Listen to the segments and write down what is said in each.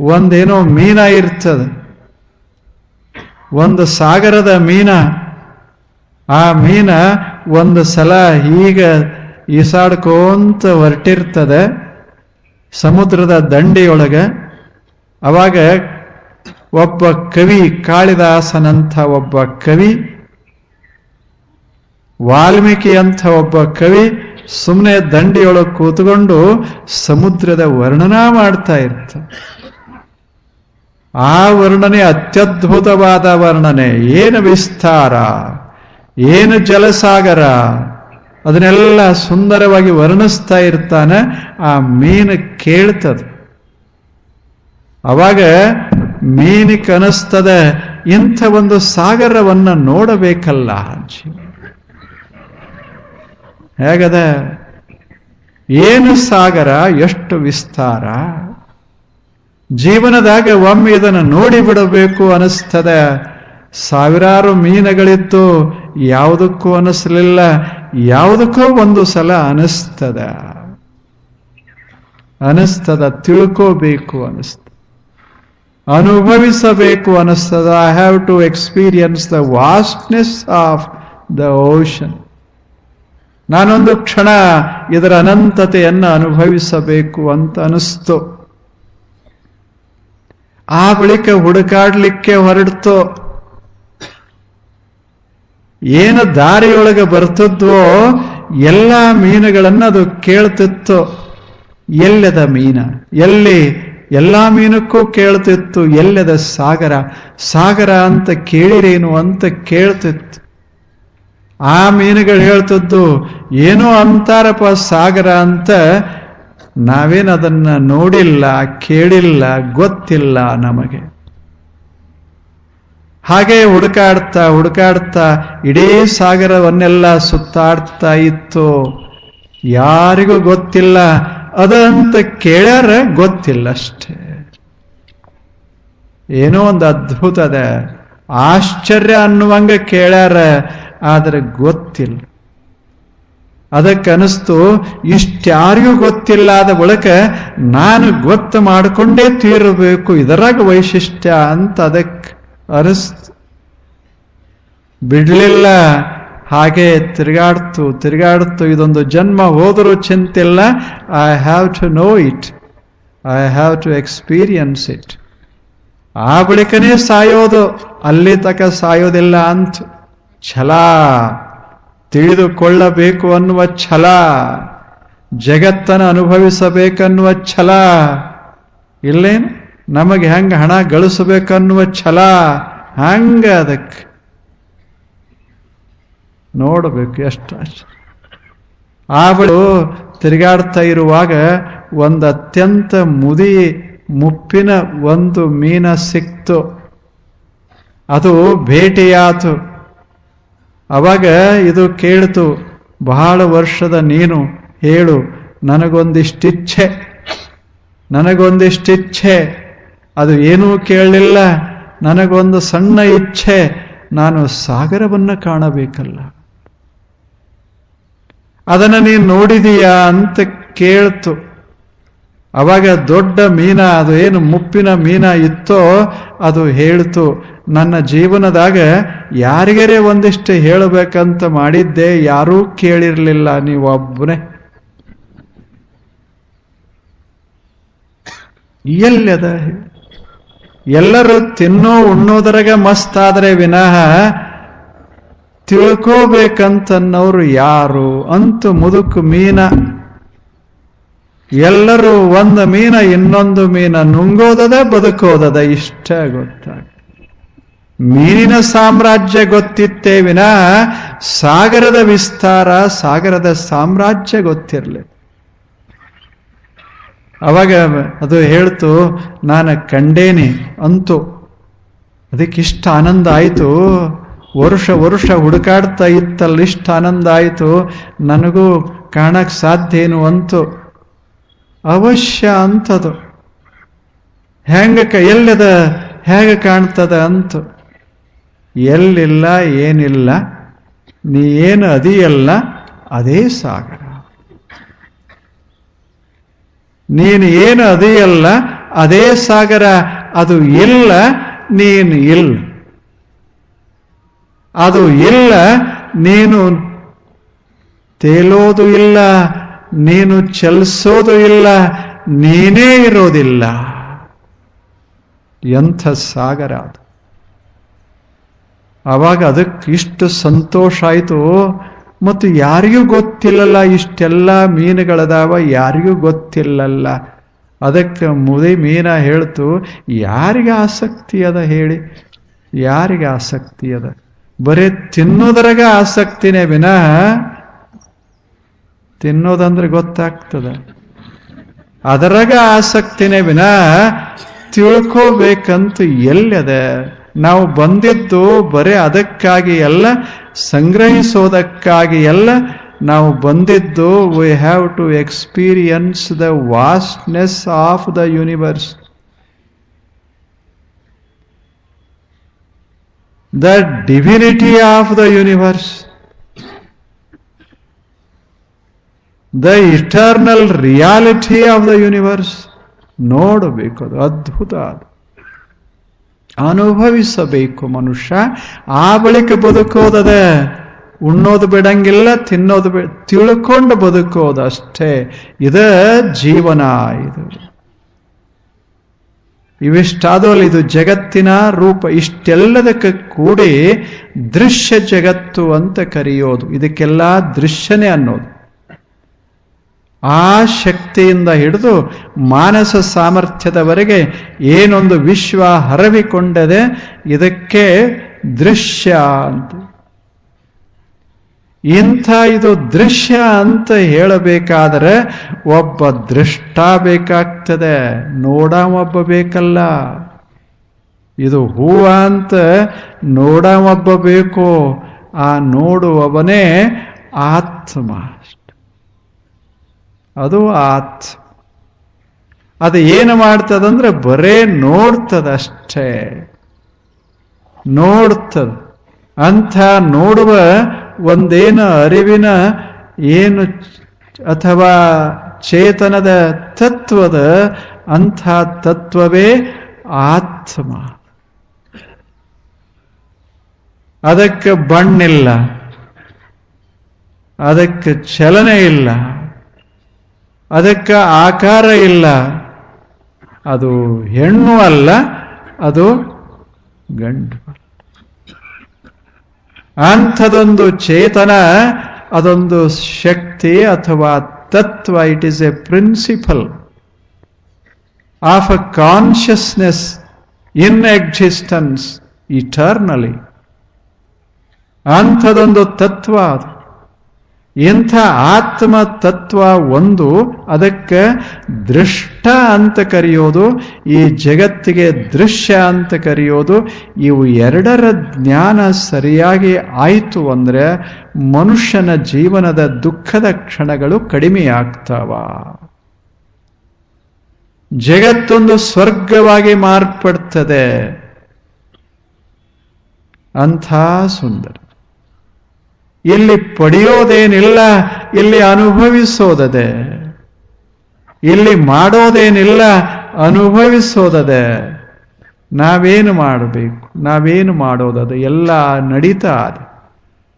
ಒಂದೇನೋ ಮೀನ ಇರ್ತದೆ. ಒಂದು ಸಾಗರದ ಮೀನ. ಆ ಮೀನ ಒಂದು ಸಲ ಈಗ ಈಸಾಡ್ಕೋಂತ ಹೊರಟಿರ್ತದೆ. ಸಮುದ್ರದ ದಂಡೆಯೊಳಗೆ. ಅವಾಗ ಒಬ್ಬ ಕವಿ ಕಾಳಿದಾಸನಂಥ ಒಬ್ಬ ಕವಿ ವಾಲ್ಮೀಕಿ ಅಂತ ಒಬ್ಬ ಕವಿ ಸುಮ್ಮನೆ ದಂಡಿಯೊಳಗೆ ಕೂತ್ಕೊಂಡು ಸಮುದ್ರದ ವರ್ಣನಾ ಮಾಡ್ತಾ ಇರ್ತ. ಆ ವರ್ಣನೆ ಅತ್ಯದ್ಭುತವಾದ ವರ್ಣನೆ. ಏನು ವಿಸ್ತಾರ? ಏನು ಜಲಸಾಗರ? ಅದನ್ನೆಲ್ಲ ಸುಂದರವಾಗಿ ವರ್ಣಿಸ್ತಾ ಇರ್ತಾನೆ, ಆ ಮೀನು ಕೇಳ್ತದೆ. ಅವಾಗ ಮೀನಿ ಕನಸ್ತದೆ ಇಂಥ ಒಂದು ಸಾಗರವನ್ನು ನೋಡಬೇಕಲ್ಲ ಹೇಗದ? ಏನು ಸಾಗರ? ಎಷ್ಟು ವಿಸ್ತಾರ? ಜೀವನದಾಗ ಒಮ್ಮೆ ಇದನ್ನು ನೋಡಿ ಬಿಡಬೇಕು ಅನಿಸ್ತದೆ. ಸಾವಿರಾರು ಮೀನುಗಳಿತ್ತು, ಯಾವುದಕ್ಕೂ ಅನಿಸ್ಲಿಲ್ಲ, ಯಾವುದಕ್ಕೂ ಒಂದು ಸಲ ಅನಿಸ್ತದ. ಅನಿಸ್ತದ ತಿಳ್ಕೋಬೇಕು ಅನಿಸ್ತದ ಅನುಭವಿಸಬೇಕು ಅನಿಸ್ತದ. I have to experience the vastness of the ocean ನಾನೊಂದು ಕ್ಷಣ ಇದರ ಅನಂತತೆಯನ್ನು ಅನುಭವಿಸಬೇಕು ಅಂತ ಅನಿಸ್ತು. ಆ ಬಳಿಕ ಹುಡುಕಾಡ್ಲಿಕ್ಕೆ ಹೊರಡ್ತು? ಏನು ದಾರಿಯೊಳಗೆ ಬರ್ತದ್ವೋ? ಎಲ್ಲ ಮೀನುಗಳನ್ನ ಅದು ಕೇಳ್ತಿತ್ತು. ಎಲ್ಲದ ಮೀನ? ಎಲ್ಲಿ? ಎಲ್ಲಾ ಮೀನಕ್ಕೂ ಕೇಳ್ತಿತ್ತು. ಎಲ್ಲದ ಸಾಗರ? ಸಾಗರ ಅಂತ ಕೇಳಿರೇನು ಅಂತ ಕೇಳ್ತಿತ್ತು. ಆ ಮೀನುಗಳು ಹೇಳ್ತದ್ದು, ಏನೋ ಅಂತಾರಪ್ಪ ಸಾಗರ ಅಂತ ನಾವೇನು ಅದನ್ನ ನೋಡಿಲ್ಲ, ಕೇಳಿಲ್ಲ, ಗೊತ್ತಿಲ್ಲ ನಮಗೆ. ಹಾಗೆ ಹುಡುಕಾಡ್ತಾ ಹುಡುಕಾಡ್ತಾ ಇಡೀ ಸಾಗರವನ್ನೆಲ್ಲ ಸುತ್ತಾಡ್ತಾ ಇತ್ತು. ಯಾರಿಗೂ ಗೊತ್ತಿಲ್ಲ, ಅದಂತ ಕೇಳ್ಯಾರ ಗೊತ್ತಿಲ್ಲ ಅಷ್ಟೇ ಏನೋ ಒಂದು ಅದ್ಭುತದ ಆಶ್ಚರ್ಯ ಅನ್ನುವಂಗ ಕೇಳ್ಯಾರ, ಆದರೆ ಗೊತ್ತಿಲ್ಲ. ಅದಕ್ಕನಿಸ್ತು, ಇಷ್ಟ್ಯಾರಿಗೂ ಗೊತ್ತಿಲ್ಲದ ಬಳಿಕ ನಾನು ಗೊತ್ತು ಮಾಡಿಕೊಂಡೇ ತೀರಬೇಕು, ಇದರಾಗ ವೈಶಿಷ್ಟ್ಯ ಅಂತ ಅದಕ್ಕೆ ಅನಿಸ್ತು ಬಿಡಲಿಲ್ಲ, ಹಾಗೆ ತಿರುಗಾಡ್ತು ತಿರುಗಾಡ್ತು, ಇದೊಂದು ಜನ್ಮ ಹೋದರೂ ಚಿಂತಿಲ್ಲ. I have to know it I have to experience it ಆ ಬಳಿಕನೇ ಸಾಯೋದು, ಅಲ್ಲಿ ತಕ ಸಾಯೋದಿಲ್ಲ ಅಂತ ಛಲ. ತಿಳಿದುಕೊಳ್ಳಬೇಕು ಅನ್ನುವ ಛಲ, ಜಗತ್ತನ್ನು ಅನುಭವಿಸಬೇಕನ್ನುವ ಛಲ ಇಲ್ಲೇನು? ನಮಗೆ ಹೆಂಗೆ ಹಣ ಗಳಿಸಬೇಕನ್ನುವ ಛಲ ಹಂಗ ಅದಕ್ಕೆ. ನೋಡಬೇಕು ಎಷ್ಟು ಆವಳು ತಿರುಗಾಡ್ತಾ ಇರುವಾಗ ಒಂದು ಅತ್ಯಂತ ಮುದಿ ಮುಪ್ಪಿನ ಒಂದು ಮೀನ ಸಿಕ್ತು. ಅದು ಭೇಟಿಯಾತು. ಅವಾಗ ಇದು ಕೇಳ್ತು, ಬಹಳ ವರ್ಷದ ನೀನು ಹೇಳು, ನನಗೊಂದಿಷ್ಟಿಚ್ಛೆ ನನಗೊಂದಿಷ್ಟಿಚ್ಛೆ, ಅದು ಏನೂ ಕೇಳಲಿಲ್ಲ, ನನಗೊಂದು ಸಣ್ಣ ಇಚ್ಛೆ, ನಾನು ಸಾಗರವನ್ನು ಕಾಣಬೇಕಲ್ಲ. ಅದನ್ನು ನೀನು ನೋಡಿದೀಯಾ ಅಂತ ಕೇಳ್ತು. ಅವಾಗ ದೊಡ್ಡ ಮೀನ, ಅದು ಏನು ಮುಪ್ಪಿನ ಮೀನ ಇತ್ತೋ ಅದು ಹೇಳ್ತು, ನನ್ನ ಜೀವನದಾಗ ಯಾರಿಗರೇ ಒಂದಿಷ್ಟು ಹೇಳಬೇಕಂತ ಮಾಡಿದ್ದೆ ಯಾರೂ ಕೇಳಿರ್ಲಿಲ್ಲ ನೀವೊಬ್ಬನೇ ಎಲ್ಲದ ಎಲ್ಲರೂ ತಿನ್ನೋ ಉಣ್ಣೋದ್ರಾಗ ಮಸ್ತಾದ್ರೆ ವಿನಃ ತಿಳ್ಕೋಬೇಕಂತನ್ನೋರು ಯಾರು? ಅಂತೂ ಮುದುಕು ಮೀನ ಎಲ್ಲರೂ ಒಂದು ಮೀನ, ಇನ್ನೊಂದು ಮೀನ ನುಂಗೋದದ, ಬದುಕೋದದ, ಇಷ್ಟ ಗೊತ್ತಾಗ ಮೀನಿನ ಸಾಮ್ರಾಜ್ಯ ಗೊತ್ತಿತ್ತೇ ವಿನಾ, ಸಾಗರದ ವಿಸ್ತಾರ, ಸಾಗರದ ಸಾಮ್ರಾಜ್ಯ ಗೊತ್ತಿರಲಿ. ಅವಾಗ ಅದು ಹೇಳ್ತು, ನಾನು ಕಂಡೇನೆ ಅಂತೂ. ಅದಕ್ಕಿಷ್ಟ ಆನಂದ ಆಯಿತು. ವರ್ಷ ವರ್ಷ ಹುಡುಕಾಡ್ತಾ ಇತ್ತಲ್ಲಿ, ಇಷ್ಟ ಆನಂದ ಆಯಿತು. ನನಗೂ ಕಾಣಕ್ಕೆ ಸಾಧ್ಯ ಏನು ಅಂತು. ಅವಶ್ಯ ಅಂತದು. ಹೆಂಗ ಎಲ್ಲದ ಹೇಗೆ ಕಾಣ್ತದ ಅಂತ. ಎಲ್ಲಿಲ್ಲ, ಏನಿಲ್ಲ, ನೀ ಏನು ಅದಿಯಲ್ಲ, ಅದೇ ಸಾಗರ. ನೀನು ಏನು ಅದಿಯಲ್ಲ, ಅದೇ ಸಾಗರ, ಅದು ಇಲ್ಲ, ನೀನು ಇಲ್ಲ. ಅದು ಇಲ್ಲ, ನೀನು ತೇಲೋದು ಇಲ್ಲ ನೀನು ಚಲಿಸೋದು ಇಲ್ಲ, ನೀನೇ ಇರೋದಿಲ್ಲ. ಎಂಥ ಸಾಗರ ಅದು. ಅವಾಗ ಅದಕ್ಕೆ ಇಷ್ಟು ಸಂತೋಷ ಆಯಿತು. ಮತ್ತು ಯಾರಿಗೂ ಗೊತ್ತಿಲ್ಲಲ್ಲ, ಇಷ್ಟೆಲ್ಲ ಮೀನುಗಳದಾವ, ಯಾರಿಗೂ ಗೊತ್ತಿಲ್ಲಲ್ಲ. ಅದಕ್ಕೆ ಮುದಿ ಮೀನ ಹೇಳ್ತು, ಯಾರಿಗೆ ಆಸಕ್ತಿ ಅದ ಹೇಳಿ? ಯಾರಿಗೆ ಆಸಕ್ತಿ ಅದ? ಬರೀ ತಿನ್ನೋದ್ರಾಗ ಆಸಕ್ತಿನೇ ವಿನಃ ತಿನ್ನೋದಂದ್ರೆ ಗೊತ್ತಾಗ್ತದ. ಅದರಾಗ ಆಸಕ್ತಿನೇ ವಿನ ತಿಳ್ಕೋಬೇಕಂತ ಎಲ್ಲದ? ನಾವು ಬಂದಿದ್ದು ಬರೀ ಅದಕ್ಕಾಗಿ ಎಲ್ಲ ಸಂಗ್ರಹಿಸೋದಕ್ಕಾಗಿ ಎಲ್ಲ ನಾವು ಬಂದಿದ್ದು we have to experience the vastness of the universe the divinity of the universe the eternal reality of the universe ನೋಡಬೇಕು ಅದು ಅದ್ಭುತ ಅದು. ಅನುಭವಿಸಬೇಕು ಮನುಷ್ಯ. ಆ ಬಳಿಕ ಬದುಕೋದದೆ ಉಣ್ಣೋದು ಬಿಡಂಗಿಲ್ಲ, ತಿನ್ನೋದು ಬಿ, ತಿಳ್ಕೊಂಡು ಬದುಕೋದು ಅಷ್ಟೇ. ಇದ ಜೀವನ ಇದು. ಇವಿಷ್ಟಾದಲ್ಲಿ ಇದು ಜಗತ್ತಿನ ರೂಪ. ಇಷ್ಟೆಲ್ಲದಕ್ಕೆ ಕೂಡಿ ದೃಶ್ಯ ಜಗತ್ತು ಅಂತ ಕರೆಯೋದು. ಇದಕ್ಕೆಲ್ಲ ದೃಶ್ಯನೇ ಅನ್ನೋದು. ಆ ಶಕ್ತಿಯಿಂದ ಹಿಡಿದು ಮಾನಸ ಸಾಮರ್ಥ್ಯದವರೆಗೆ ಏನೊಂದು ವಿಶ್ವ ಹರವಿಕೊಂಡದೆ ಇದಕ್ಕೆ ದೃಶ್ಯ ಅಂತ. ಇಂಥ ಇದು ದೃಶ್ಯ ಅಂತ ಹೇಳಬೇಕಾದರೆ ಒಬ್ಬ ದೃಷ್ಟ ಬೇಕಾಗ್ತದೆ. ನೋಡ ಒಬ್ಬ ಬೇಕಲ್ಲ. ಇದು ಹೂವ ಅಂತ ನೋಡ ಒಬ್ಬ ಬೇಕು. ಆ ನೋಡುವವನೇ ಆತ್ಮ. ಅದು ಆತ್. ಅದು ಏನು ಮಾಡ್ತದಂದ್ರೆ ಬರೇ ನೋಡ್ತದಷ್ಟೇ. ನೋಡ್ತದ. ಅಂಥ ನೋಡುವ ಒಂದೇನು ಅರಿವಿನ ಏನು ಅಥವಾ ಚೇತನದ ತತ್ವದ ಅಂಥ ತತ್ವವೇ ಆತ್ಮ. ಅದಕ್ಕೆ ಬಣ್ಣಿಲ್ಲ. ಅದಕ್ಕೆ ಚಲನೆ ಇಲ್ಲ. ಅದಕ್ಕೆ ಆಕಾರ ಇಲ್ಲ. ಅದು ಹೆಣ್ಣು ಅಲ್ಲ, ಅದು ಗಂಡು ಅಂಥದೊಂದು ಚೇತನ, ಅದೊಂದು ಶಕ್ತಿ ಅಥವಾ ತತ್ವ it is a principle of a consciousness in existence eternally ಅಂಥದೊಂದು ತತ್ವ ಅದು. ಇಂಥ ಆತ್ಮ ತತ್ವ ಒಂದು, ಅದಕ್ಕೆ ದೃಷ್ಟ ಅಂತ ಕರೆಯೋದು, ಈ ಜಗತ್ತಿಗೆ ದೃಶ್ಯ ಅಂತ ಕರೆಯೋದು, ಇವು ಎರಡರ ಜ್ಞಾನ ಸರಿಯಾಗಿ ಆಯಿತು ಅಂದರೆ ಮನುಷ್ಯನ ಜೀವನದ ದುಃಖದ ಕ್ಷಣಗಳು ಕಡಿಮೆ ಆಗ್ತಾವ. ಜಗತ್ತೊಂದು ಸ್ವರ್ಗವಾಗಿ ಮಾರ್ಪಡ್ತದೆ. ಅಂಥ ಸುಂದರ. ಇಲ್ಲಿ ಪಡೆಯೋದೇನಿಲ್ಲ, ಇಲ್ಲಿ ಅನುಭವಿಸೋದದೆ. ಇಲ್ಲಿ ಮಾಡೋದೇನಿಲ್ಲ, ಅನುಭವಿಸೋದದೆ. ನಾವೇನು ಮಾಡಬೇಕು? ನಾವೇನು ಮಾಡೋದದು ಎಲ್ಲ ನಡೀತಾ ಅದು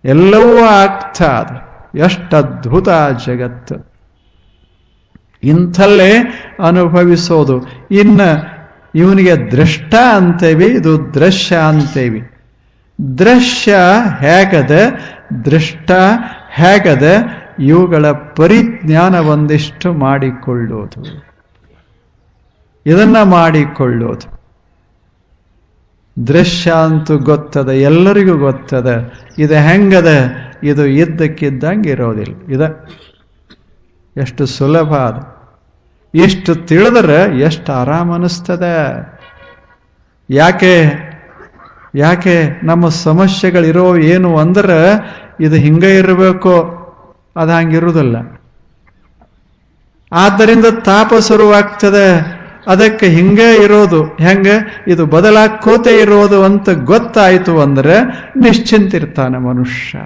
ಎಲ್ಲವೂ ಆಗ್ತಾ ಅದು ಎಷ್ಟು ಅದ್ಭುತ ಜಗತ್ತು. ಇಂಥಲ್ಲೇ ಅನುಭವಿಸೋದು. ಇನ್ನು ಇವನಿಗೆ ದೃಷ್ಟ ಅಂತೇವಿ, ಇದು ದೃಶ್ಯ ಅಂತೇವಿ. ದೃಶ್ಯ ಹೇಗದ ದೃಷ್ಟ ಹೇಗದೆ ಇವುಗಳ ಪರಿಜ್ಞಾನ ಒಂದಿಷ್ಟು ಮಾಡಿಕೊಳ್ಳೋದು ಇದನ್ನ ಮಾಡಿಕೊಳ್ಳೋದು ದೃಶ್ಯ ಅಂತೂ ಗೊತ್ತದ, ಎಲ್ಲರಿಗೂ ಗೊತ್ತದ. ಇದು ಹೆಂಗದ? ಇದು ಇದ್ದಕ್ಕಿದ್ದಂಗೆ ಇರೋದಿಲ್ಲ ಇದ ಎಷ್ಟು ಸುಲಭ ಅದು. ಇಷ್ಟು ತಿಳಿದ್ರೆ ಎಷ್ಟು ಆರಾಮ ಅನಿಸ್ತದೆ ಯಾಕೆ? ಯಾಕೆ ನಮ್ಮ ಸಮಸ್ಯೆಗಳಿರೋ ಏನು ಅಂದ್ರೆ ಇದು ಹಿಂಗೆ ಇರಬೇಕು, ಅದು ಹಂಗಿರುವುದಿಲ್ಲ. ಆದ್ದರಿಂದ ತಾಪ ಶುರುವಾಗ್ತದೆ. ಅದಕ್ಕೆ ಹಿಂಗೆ ಇರೋದು, ಹೆಂಗೆ? ಇದು ಬದಲಾಕೋತೆ ಇರೋದು ಅಂತ ಗೊತ್ತಾಯಿತು ಅಂದ್ರೆ ನಿಶ್ಚಿಂತಿರ್ತಾನೆ ಮನುಷ್ಯ.